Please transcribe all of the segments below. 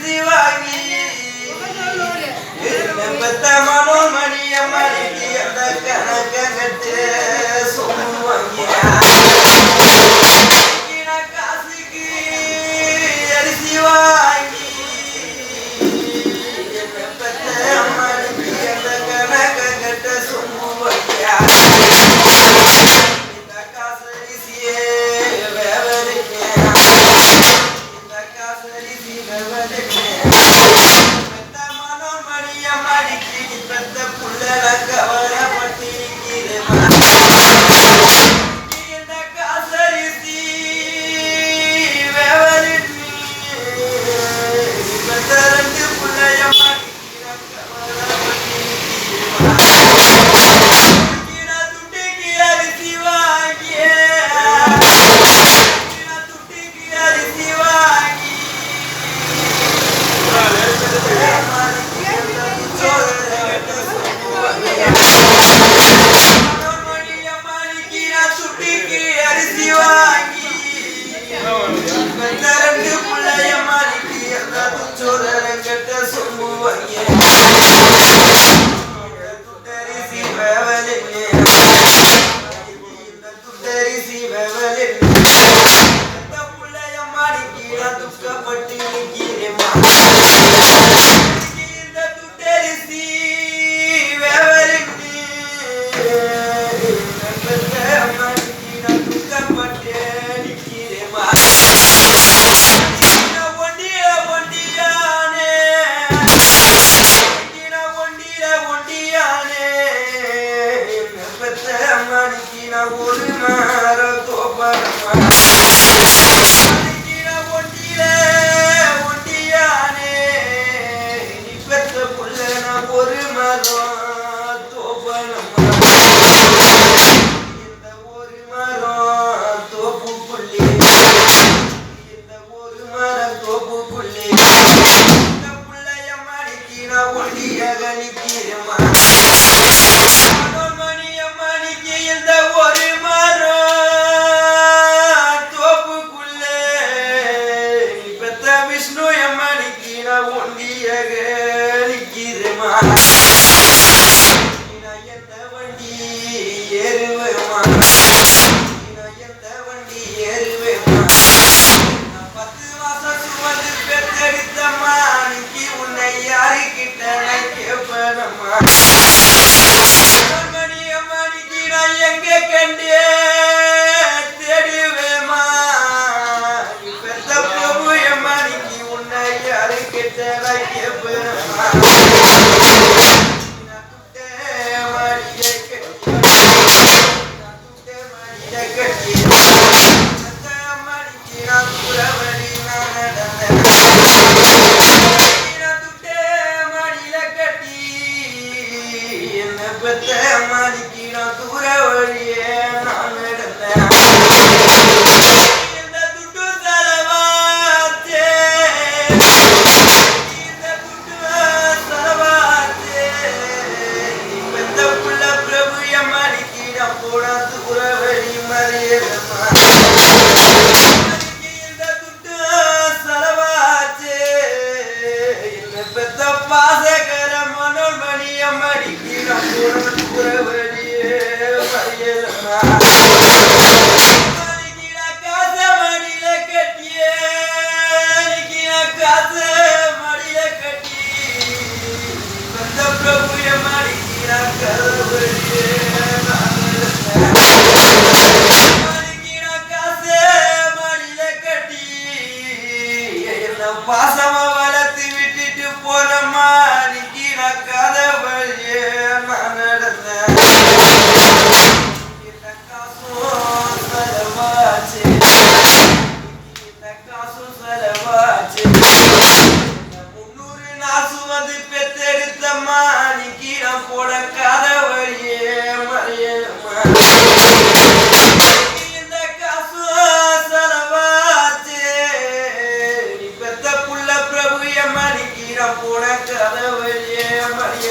அரிசி வாங்கி பெத்த மனோ மணிய மணிக்கு அந்த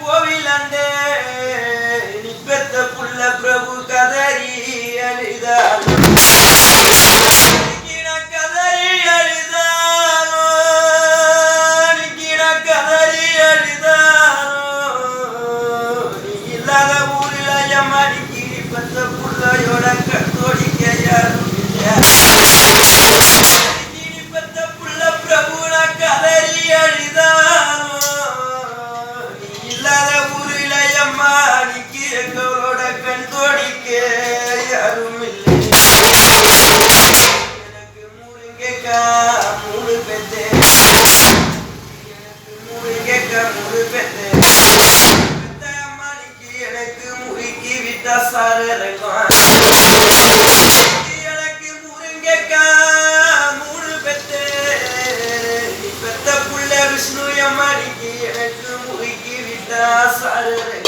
கோவிலந்தே நிப்பத்த புள்ள பிரபு கதறி அழுதாலும் Nasıl ararım?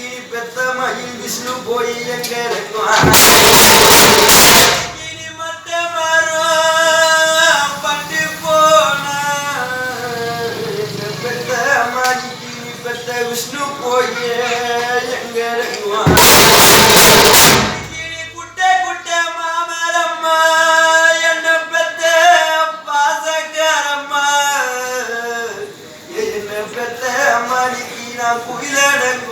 பெத்த மயில் விஷ்ணு போய் எங்க இருக்கும் விஷ்ணு போயே எங்க இறங்குவான் குட்டை குட்டை மாமரம்மா என்ன பெத்த பாசக்காரம்மா. என்ன பெத்த மணிக்கு நான் குயிலடங்கும்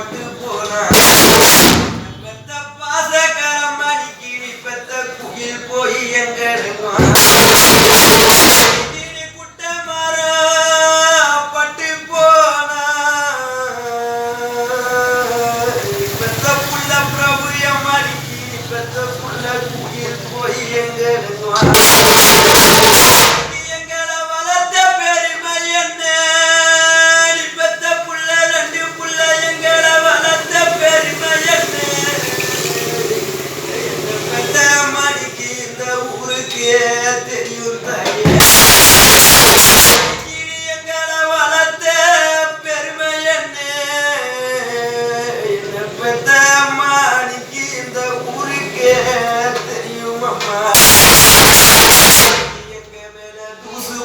what do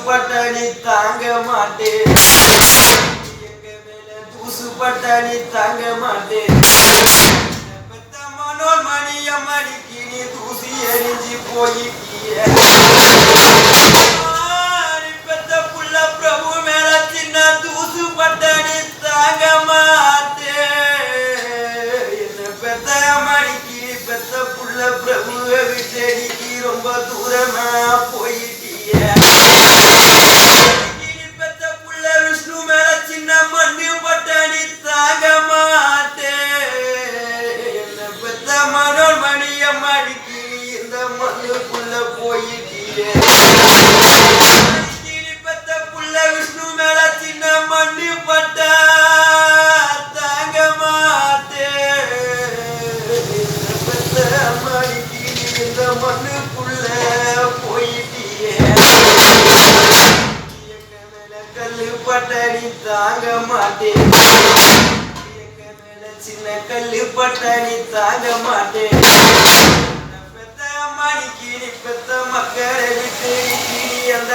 பட்டணி தாங்க மாட்டேன். எங்க மேல தூசு பட்டணி தாங்க மாட்டேன். மனோல் மணியம் அடிக்கி நீ தூசி எரிஞ்சு போயிருக்கிய பெத்த புள்ள பிரபு மேல சின்ன தூசு பட்டணி தாங்க மாட்டே என்ன பெத்த பெத்த புள்ள பிரபு விட்டு ரொம்ப தூரமா போயிருக்கிய சாக மாட்டேன் பெத்த அம்மாடி கீழி பெத்த மக்களை விட்டு கீழி அந்த